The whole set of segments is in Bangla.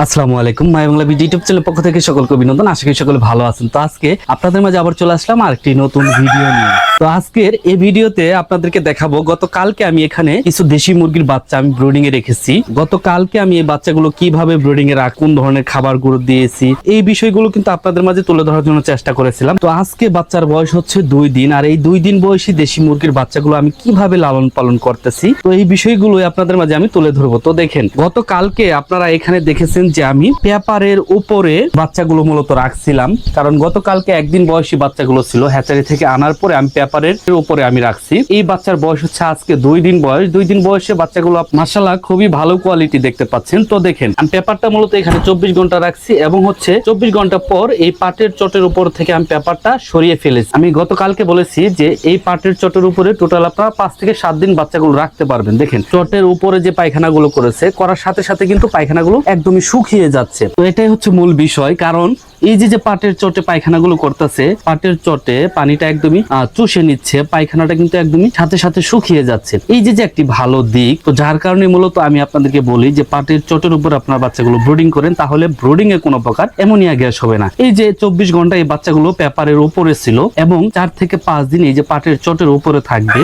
আসসালামু আলাইকুম, my Bangla BD YouTube channel পক্ষ থেকে সকলকে অভিনন্দন। আশা করি সকলে ভালো আছেন। তো আজকে আপনাদের মাঝে আবার চলে আসলাম আরেকটি নতুন ভিডিও নিয়ে। তো আজকের এই ভিডিওতে আপনাদেরকে দেখাবো, গতকালকে আমি এখানে কিছু দেশি মুরগির বাচ্চা আমি ব্রুডিং এ রেখেছি। গতকালকে আমি এই বাচ্চাগুলো কীভাবে ব্রুডিং এ রাখ, কোন ধরনের খাবারগুলো দিয়েছি, এই বিষয়গুলো কিন্তু আপনাদের মাঝে তুলে ধরার জন্য চেষ্টা করেছিলাম। তো আজকে বাচ্চার বয়স হচ্ছে দুই দিন, আর এই দুই দিন বয়সী দেশি মুরগির বাচ্চাগুলো আমি কীভাবে লালন পালন করতেছি, তো এই বিষয়গুলো আপনাদের মাঝে আমি তুলে ধরবো। তো দেখেন, গতকালকে আপনারা এখানে দেখেছেন যে আমি পেপারের উপরে বাচ্চাগুলো মূলত রাখছিলাম। কারণ গতকালকে একদিন বয়সী বাচ্চাগুলো ছিল, হ্যাচারি থেকে আনার পরে আমি পেপারের উপরে আমি রাখছি। এই বাচ্চার বয়স হচ্ছে আজকে দুই দিন বয়স। দুই দিন বয়সে বাচ্চাগুলো মাসাল্লাহ খুবই ভালো কোয়ালিটি দেখতে পাচ্ছেন। তো দেখেন, আমি পেপারটা মূলত এখানে চব্বিশ ঘণ্টা রাখছি এবং হচ্ছে চব্বিশ ঘণ্টা পর এই পাটের চটের উপর থেকে আমি পেপারটা সরিয়ে ফেলেছি। আমি গতকালকে বলেছি যে এই পাটের চটের উপরে টোটাল আপনারা পাঁচ থেকে সাত দিন বাচ্চাগুলো রাখতে পারবেন। দেখেন, চটের উপরে যে পায়খানাগুলো করেছে, করার সাথে সাথে কিন্তু পায়খানাগুলো একদমই শুকিয়ে যাচ্ছে। তো এটাই হচ্ছে মূল বিষয়, কারণ এই যে যে পাটের চটে পায়খানাগুলো করতেছে, পাটের চটে পানিটা একদমই চুষে নিচ্ছে, পায়খানাটা কিন্তু একদমই সাথে সাথে শুকিয়ে যাচ্ছে। এই যে যে একটি ভালো দিক, তো যার কারণে মূলত আমি আপনাদেরকে বলি যে পাটের চটের উপর আপনার বাচ্চাগুলো ব্রুডিং করেন, তাহলে ব্রুডিং এ কোনো প্রকার অ্যামোনিয়া গ্যাস হবে না। এই যে চব্বিশ ঘণ্টা এই বাচ্চাগুলো পেপারের উপরে ছিল, এবং চার থেকে পাঁচ দিন এই যে পাটের চটের উপরে থাকবে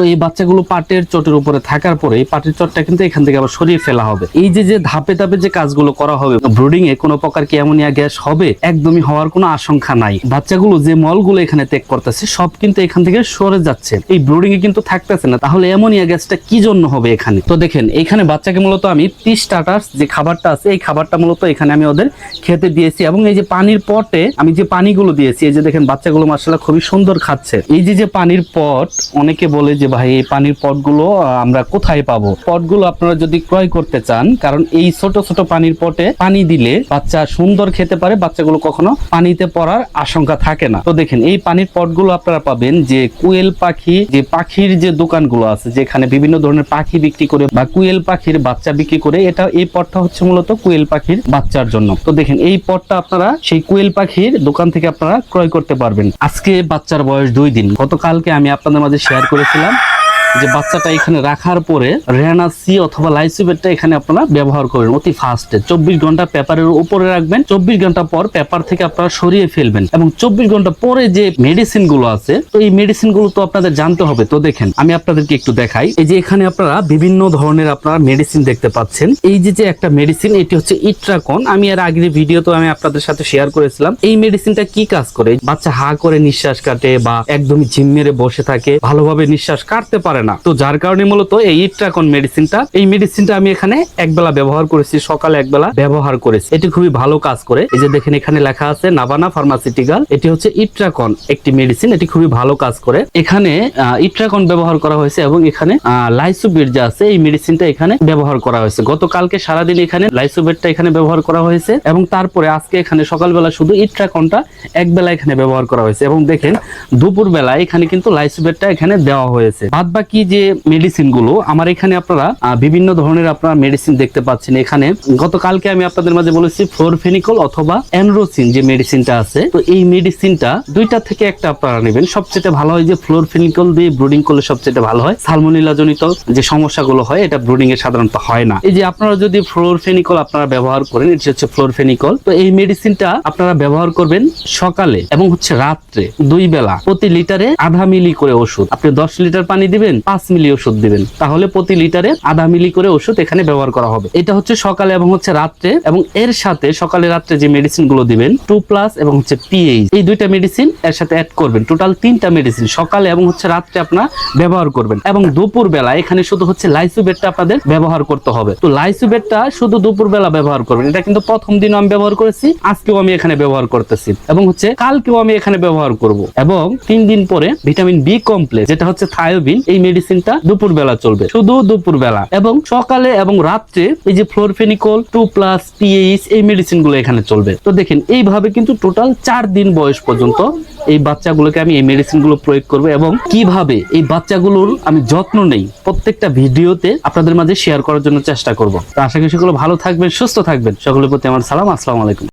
তো এই বাচ্চাগুলো পাটের চটের উপরে থাকার পরে এই পাটের চটটা কিন্তু এখান থেকে আবার সরিয়ে ফেলা হবে। এই যে যে ধাপে ধাপে যে কাজগুলো করা হবে ব্রুডিং এ কোনো প্রকার কি অ্যামোনিয়া গ্যাস হবে? একদমই হওয়ার কোনো আশঙ্কা নাই। বাচ্চাগুলো যে মলগুলো এখানে ত্যাগ করতেছে, সব কিন্তু এখান থেকে সরে যাচ্ছে। এই ব্রুডিং এ কিন্তু থাকতেছে না। তাহলে অ্যামোনিয়া গ্যাসটা কি জন্য হবে এখানে? তো দেখেন, এখানে বাচ্চাকে মূলত আমি তিস স্টার্টার্স যে খাবারটা আছে, এই খাবারটা মূলত এখানে আমি ওদের খেতে দিয়েছি এবং এই যে পানির পটে আমি যে পানিগুলো দিয়েছি, এই যে দেখেন বাচ্চাগুলো মাসাল্লাহ খুবই সুন্দর খাচ্ছে। এই যে যে পানির পট, অনেকে বলে যে ভাই, এই পানির পটগুলো আমরা কোথায় পাবো? পটগুলো আপনারা যদি ক্রয় করতে চান, কারণ এই ছোট ছোট পানির পটে পানি দিলে বাচ্চা সুন্দর খেতে পারে, বাচ্চাগুলো কখনো পানিতে পড়ার আশঙ্কা থাকে না। তো দেখেন, এই পানির পটগুলো আপনারা পাবেন যে কুয়েল পাখি, যে পাখির যে দোকানগুলো আছে, যেখানে বিভিন্ন ধরনের পাখি বিক্রি করে বা কুয়েল পাখির বাচ্চা বিক্রি করে, এটা, এই পটটা হচ্ছে মূলত কুয়েল পাখির বাচ্চার জন্য। তো দেখেন, এই পটটা আপনারা সেই কুয়েল পাখির দোকান থেকে আপনারা ক্রয় করতে পারবেন। আজকে বাচ্চার বয়স দুই দিন। গতকালকে আমি আপনাদের মাঝে শেয়ার করেছিলাম যে বাচ্চাটা এখানে রাখার পরে রেহানা সি অথবা লাইসুবেটটা এখানে আপনারা ব্যবহার করবেন অতি ফাস্টে চব্বিশ ঘণ্টা পেপারের উপরে রাখবেন। চব্বিশ ঘণ্টা পর পেপার থেকে আপনারা সরিয়ে ফেলবেন। এবং চব্বিশ ঘণ্টা পরে যে মেডিসিনগুলো আছে, তো এই মেডিসিনগুলো তো আপনাদের জানতে হবে। তো দেখেন, আমি আপনাদেরকে একটু দেখাই। এই যে এখানে আপনারা বিভিন্ন ধরনের আপনারা মেডিসিন দেখতে পাচ্ছেন। এই যে যে একটা মেডিসিন এটি হচ্ছে ইট্রাকন। আমি এর আগের ভিডিও তো আমি আপনাদের সাথে শেয়ার করেছিলাম। এই মেডিসিনটা কি কাজ করে? বাচ্চা হা করে নিঃশ্বাস কাটে বা একদমই ঝিম মেরে বসে থাকে, ভালোভাবে নিঃশ্বাস কাটতে পারে না। তো যার কারণে মূলত এই ইট্রাকন মেডিসিনটা এই মেডিসিনটা আমি এখানে একবেলা ব্যবহার করেছি, সকালে একবেলা ব্যবহার করেছি। এটি খুবই ভালো কাজ করে। এই যে দেখেন এখানে লেখা আছে নাভানা ফার্মাসিউটিক্যাল এটি হচ্ছে ইট্রাকন একটি মেডিসিন এটি খুবই ভালো কাজ করে। এখানে ইট্রাকন ব্যবহার করা হয়েছে এবং এখানে লাইসোবিট যা আছে, এই মেডিসিনটা এখানে ব্যবহার করা হয়েছে। গতকালকে সারাদিন এখানে লাইসোবিটটা এখানে ব্যবহার করা হয়েছে এবং তারপরে আজকে এখানে সকালবেলা শুধু ইট্রাকনটা এক বেলা এখানে ব্যবহার করা হয়েছে। এবং দেখেন দুপুর বেলা এখানে কিন্তু লাইসোবিটটা এখানে দেওয়া হয়েছে। বাদ যে মেডিসিনগুলো, আমার এখানে আপনারা বিভিন্ন ধরনের আপনারা মেডিসিন দেখতে পাচ্ছেন এখানে। গতকালকে আমি আপনাদের মাঝে বলেছি ফ্লোরফেনিকল অথবা অ্যানরোসিন যে মেডিসিনটা আছে, তো এই মেডিসিনটা দুইটা থেকে একটা আপনারা নেবেন। সবচেয়ে ভালো হয় যে ফ্লোরফেনিকল দিয়ে ব্রুডিং করলে সবচেয়ে ভালো হয়। সালমোনিলা জনিত যে সমস্যাগুলো হয়, এটা ব্রুডিং এ সাধারণত হয় না। এই যে আপনারা যদি ফ্লোরফেনিকল আপনারা ব্যবহার করেন, এটি হচ্ছে ফ্লোরফেনিকল তো এই মেডিসিনটা আপনারা ব্যবহার করবেন সকালে এবং হচ্ছে রাত্রে। দুই বেলা প্রতি লিটারে আধা মিলি করে ওষুধ। আপনি দশ লিটার পানি দিবেন পাঁচ মিলি ওষুধ দিবেন। তাহলে প্রতি লিটারে আধা মিলি করে ওষুধ এখানে ব্যবহার করা হবে। এটা হচ্ছে সকালে এবং হচ্ছে রাত্রে এবং এর সাথে সকালে রাত্রে যে মেডিসিনগুলো দিবেন টু প্লাস এবং হচ্ছে পিএইচ এই দুইটা মেডিসিন এর সাথে অ্যাড করবেন। টোটাল তিনটা মেডিসিন সকালে এবং হচ্ছে রাত্রে আপনার ব্যবহার করবেন। এবং দুপুর বেলা এখানে শুধু হচ্ছে লাইসোবেটটা আপনাদের ব্যবহার করতে হবে। তো লাইসোবেটটা শুধু দুপুর বেলা ব্যবহার করবেন। এটা কিন্তু প্রথম দিনও আমি ব্যবহার করেছি, আজকেও আমি এখানে ব্যবহার করতেছি। এবং হচ্ছে কালকেও আমি এখানে ব্যবহার করব। এবং তিন দিন পরে ভিটামিন বি কমপ্লেক্স যেটা হচ্ছে থায়োবিন এই মেডিসিনটা দুপুর বেলা চলবে। শুধু দুপুর বেলা এবং সকালে এবং রাত্রে এই যে ফ্লোরফেনিকল, টু প্লাস পিএইচ এই মেডিসিনগুলো এখানে চলবে। তো দেখেন, এইভাবে কিন্তু টোটাল চার দিন বয়স পর্যন্ত এই বাচ্চাগুলোকে আমি এই মেডিসিনগুলো প্রয়োগ করব এবং কীভাবে এই বাচ্চাগুলোর আমি যত্ন নেই প্রত্যেকটা ভিডিওতে আপনাদের মাঝে শেয়ার করার জন্য চেষ্টা করব। তো আশা করি সেগুলো ভালো থাকবেন, সুস্থ থাকবেন। সকলের প্রতি আমার সালাম, আসসালামু আলাইকুম।